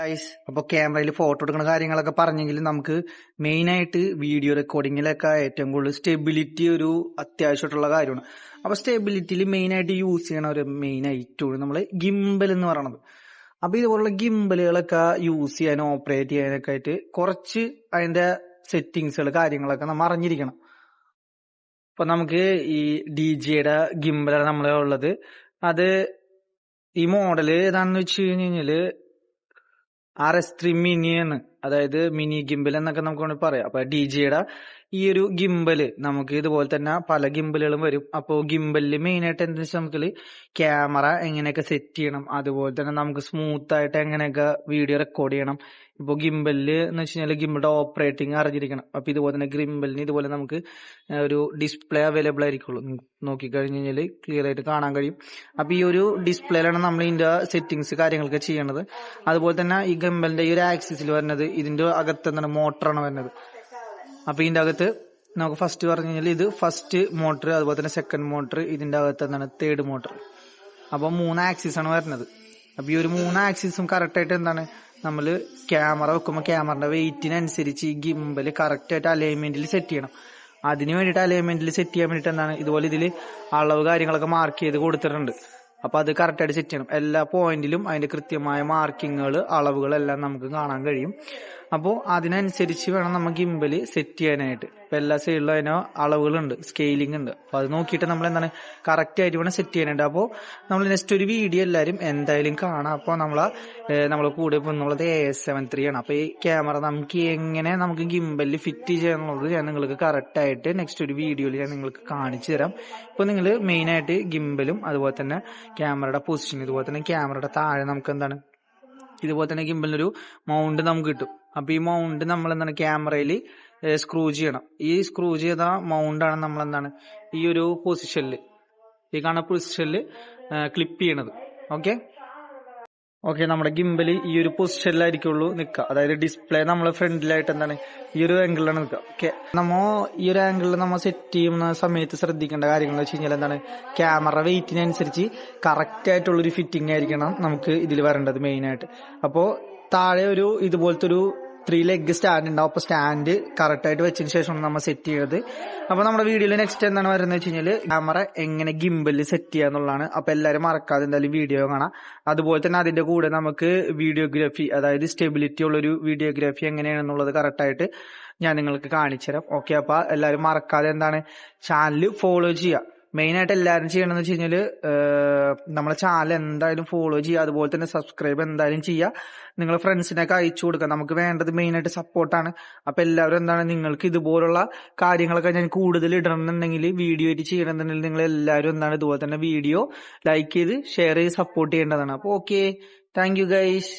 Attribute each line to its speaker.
Speaker 1: Guys അപ്പൊ ക്യാമറയിൽ photo എടുക്കുന്ന കാര്യങ്ങളൊക്കെ പറഞ്ഞെങ്കിൽ നമുക്ക് മെയിൻ ആയിട്ട് വീഡിയോ റെക്കോർഡിങ്ങിലൊക്കെ ഏറ്റവും കൂടുതൽ സ്റ്റെബിലിറ്റി ഒരു അത്യാവശ്യമായിട്ടുള്ള കാര്യമാണ്. അപ്പൊ സ്റ്റെബിലിറ്റിയിൽ മെയിൻ ആയിട്ട് യൂസ് ചെയ്യണ ഒരു മെയിൻ ഐറ്റമാണ് നമ്മൾ ഗിംബൽ എന്ന് പറയണത്. അപ്പൊ ഇതുപോലുള്ള ഗിംബലുകളൊക്കെ യൂസ് ചെയ്യാനും ഓപ്പറേറ്റ് ചെയ്യാനൊക്കെ ആയിട്ട് കുറച്ച് അതിന്റെ സെറ്റിങ്സുകൾ കാര്യങ്ങളൊക്കെ നമ്മൾ അറിഞ്ഞിരിക്കണം. അപ്പൊ നമുക്ക് ഈ ഡി ജിയുടെ ഗിംബലാണ് നമ്മളെ ഉള്ളത്. അത് ഈ മോഡൽ ഏതാണെന്ന് വെച്ച് കഴിഞ്ഞാൽ ആർ എസ് ത്രീ മിനി ആണ് അതായത് മിനി ഗിംബൽ എന്നൊക്കെ നമുക്ക് വേണമെങ്കിൽ പറയാം. അപ്പൊ ഡി ജിയുടെ ഈ ഒരു ഗിംബൽ നമുക്ക് ഇതുപോലെ തന്നെ പല ഗിംബലുകളും വരും. അപ്പോൾ ഗിംബലിൽ മെയിൻ ആയിട്ട് എന്താ വെച്ചാൽ നമുക്ക് ക്യാമറ എങ്ങനെയൊക്കെ സെറ്റ് ചെയ്യണം അതുപോലെ തന്നെ നമുക്ക് സ്മൂത്ത് ആയിട്ട് എങ്ങനെയൊക്കെ വീഡിയോ റെക്കോർഡ് ചെയ്യണം. ഇപ്പൊ ഗിംബലിൽ എന്ന് വെച്ച് കഴിഞ്ഞാൽ ഗിംബിളുടെ ഓപ്പറേറ്റിംഗ് അറിഞ്ഞിരിക്കണം. അപ്പൊ ഇതുപോലെ തന്നെ ഗിംബലിന് ഇതുപോലെ നമുക്ക് ഒരു ഡിസ്പ്ലേ അവൈലബിൾ ആയിരിക്കുള്ളൂ. നോക്കിക്കഴിഞ്ഞ് കഴിഞ്ഞാൽ ക്ലിയർ ആയിട്ട് കാണാൻ കഴിയും. അപ്പൊ ഈ ഒരു ഡിസ്പ്ലേയിലാണ് നമ്മൾ ഇതിന്റെ സെറ്റിംഗ്സ് കാര്യങ്ങളൊക്കെ ചെയ്യണത്. അതുപോലെ തന്നെ ഈ ഗിംബലിന്റെ ഈ ഒരു ആക്സിസിൽ വരുന്നത് ഇതിന്റെ അകത്ത് എന്താണ് മോട്ടറാണ് വരുന്നത്. അപ്പൊ ഇതിന്റെ അകത്ത് നമുക്ക് ഫസ്റ്റ് പറഞ്ഞു കഴിഞ്ഞാൽ ഇത് ഫസ്റ്റ് മോട്ടർ അതുപോലെ തന്നെ സെക്കൻഡ് മോട്ടർ ഇതിന്റെ അകത്ത് എന്താണ് തേർഡ് മോട്ടർ അപ്പൊ മൂന്ന് ആക്സിസ് ആണ് വരുന്നത്. അപ്പൊ ഈ ഒരു മൂന്ന് ആക്സിസും കറക്റ്റ് ആയിട്ട് എന്താണ്? നമ്മൾ ക്യാമറ വെക്കുമ്പോൾ ക്യാമറയുടെ വെയിറ്റിനനുസരിച്ച് ഈ ഗിംബൽ കറക്റ്റ് ആയിട്ട് അലൈൻമെന്റിൽ സെറ്റ് ചെയ്യണം. അതിന് വേണ്ടിയിട്ട് അലൈൻമെന്റിൽ സെറ്റ് ചെയ്യാൻ വേണ്ടിയിട്ട് എന്താണ്? ഇതുപോലെ ഇതിൽ അളവ് കാര്യങ്ങളൊക്കെ മാർക്ക് ചെയ്ത് കൊടുത്തിട്ടുണ്ട്. അപ്പൊ അത് കറക്റ്റ് ആയിട്ട് സെറ്റ് ചെയ്യണം. എല്ലാ പോയിന്റിലും അതിന്റെ കൃത്യമായ മാർക്കിങ്ങുകൾ അളവുകൾ എല്ലാം നമുക്ക് കാണാൻ കഴിയും. അപ്പോൾ അതിനനുസരിച്ച് വേണം നമുക്ക് ഗിംബൽ സെറ്റ് ചെയ്യാനായിട്ട്. ഇപ്പൊ എല്ലാ സൈഡിലും അതിന് അളവുകളുണ്ട് സ്കെയിലിംഗ് ഉണ്ട്. അപ്പൊ അത് നോക്കിയിട്ട് നമ്മൾ എന്താണ് കറക്റ്റ് ആയിട്ട് വേണം സെറ്റ് ചെയ്യാനായിട്ട്. അപ്പോൾ നമ്മൾ നെക്സ്റ്റ് ഒരു വീഡിയോ എല്ലാവരും എന്തായാലും കാണാം. അപ്പോൾ നമ്മളെ നമ്മൾ കൂടെ എന്നുള്ളത് എ എസ് സെവൻ ത്രീ ആണ്. അപ്പൊ ഈ ക്യാമറ നമുക്ക് എങ്ങനെ നമുക്ക് ഗിംബലിൽ ഫിറ്റ് ചെയ്യാന്നുള്ളത് ഞാൻ നിങ്ങൾക്ക് കറക്റ്റ് ആയിട്ട് നെക്സ്റ്റ് ഒരു വീഡിയോയിൽ ഞാൻ നിങ്ങൾക്ക് കാണിച്ചു തരാം. ഇപ്പൊ നിങ്ങൾ മെയിൻ ആയിട്ട് ഗിംബലും അതുപോലെ തന്നെ ക്യാമറയുടെ പൊസിഷൻ ഇതുപോലെ തന്നെ ക്യാമറയുടെ താഴെ നമുക്ക് എന്താണ് ഇതുപോലെ തന്നെ ഗിംബലിനൊരു മൗണ്ട് നമുക്ക് കിട്ടും. അപ്പൊ ഈ മൗണ്ട് നമ്മൾ എന്താണ്? ക്യാമറയിൽ സ്ക്രൂ ചെയ്യണം. ഈ സ്ക്രൂ ചെയ്ത മൗണ്ട് ആണ് നമ്മൾ എന്താണ്? ഈ ഒരു പൊസിഷനിൽ ഈ കാണുന്ന പൊസിഷനിൽ ക്ലിപ്പ് ചെയ്യണത്. ഓക്കെ ഓക്കെ നമ്മുടെ ഗിംബൽ ഈ ഒരു പൊസിഷനിലായിരിക്കുള്ളൂ നിൽക്കുക. അതായത് ഡിസ്പ്ലേ നമ്മളെ ഫ്രണ്ടിലായിട്ട് എന്താണ് ഈ ഒരു ആംഗിളിലാണ് നിൽക്കുക. ഓക്കെ നമ്മ ഈ ഒരു ആംഗിളിൽ നമ്മൾ സെറ്റ് ചെയ്യുന്ന സമയത്ത് ശ്രദ്ധിക്കേണ്ട കാര്യങ്ങൾ വെച്ച് കഴിഞ്ഞാൽ എന്താണ് ക്യാമറ വെയിറ്റിനനുസരിച്ച് കറക്റ്റ് ആയിട്ടുള്ള ഒരു ഫിറ്റിംഗ് ആയിരിക്കണം നമുക്ക് ഇതിൽ വരേണ്ടത് മെയിൻ ആയിട്ട്. അപ്പോൾ താഴെ ഒരു ഇതുപോലത്തെ ഒരു ത്രീ ലെഗ് സ്റ്റാൻഡ് ഉണ്ടാവും അപ്പൊ സ്റ്റാൻഡ് കറക്റ്റ് ആയിട്ട് വെച്ചതിന് ശേഷമാണ് നമ്മൾ സെറ്റ് ചെയ്യുന്നത് അപ്പൊ നമ്മുടെ വീഡിയോയിൽ നെക്സ്റ്റ് എന്താണ് വരുന്നത് വെച്ച് കഴിഞ്ഞാൽ ക്യാമറ എങ്ങനെ ഗിംബലിൽ സെറ്റ് ചെയ്യുക എന്നുള്ളതാണ്. അപ്പൊ എല്ലാവരും മറക്കാതെ എന്തായാലും വീഡിയോ കാണാം. അതുപോലെ തന്നെ അതിന്റെ കൂടെ നമുക്ക് വീഡിയോഗ്രാഫി അതായത് സ്റ്റെബിലിറ്റി ഉള്ള ഒരു വീഡിയോഗ്രാഫി എങ്ങനെയാണെന്നുള്ളത് കറക്റ്റ് ആയിട്ട് ഞാൻ നിങ്ങൾക്ക് കാണിച്ചു തരാം ഓക്കെ അപ്പൊ എല്ലാവരും മറക്കാതെ എന്താണ്? ചാനൽ ഫോളോ ചെയ്യുക. മെയിൻ ആയിട്ട് എല്ലാവരും ചെയ്യണമെന്ന് വെച്ച് കഴിഞ്ഞാൽ നമ്മളെ ചാനൽ എന്തായാലും ഫോളോ ചെയ്യുക അതുപോലെ തന്നെ സബ്സ്ക്രൈബ് എന്തായാലും ചെയ്യുക. നിങ്ങൾ ഫ്രണ്ട്സിനൊക്കെ അയച്ചു കൊടുക്കുക. നമുക്ക് വേണ്ടത് മെയിൻ ആയിട്ട് സപ്പോർട്ടാണ് അപ്പൊ എല്ലാവരും എന്താണ് നിങ്ങൾക്ക് ഇതുപോലുള്ള കാര്യങ്ങളൊക്കെ ഞാൻ കൂടുതൽ ഇടണമെന്നുണ്ടെങ്കിൽ വീഡിയോ ആയിട്ട് ചെയ്യണമെന്നുണ്ടെങ്കിൽ നിങ്ങൾ എല്ലാവരും എന്താണ് ഇതുപോലെ തന്നെ വീഡിയോ ലൈക്ക് ചെയ്ത് ഷെയർ ചെയ്ത് സപ്പോർട്ട് ചെയ്യേണ്ടതാണ്. അപ്പൊ ഓക്കെ താങ്ക് യു ഗൈസ്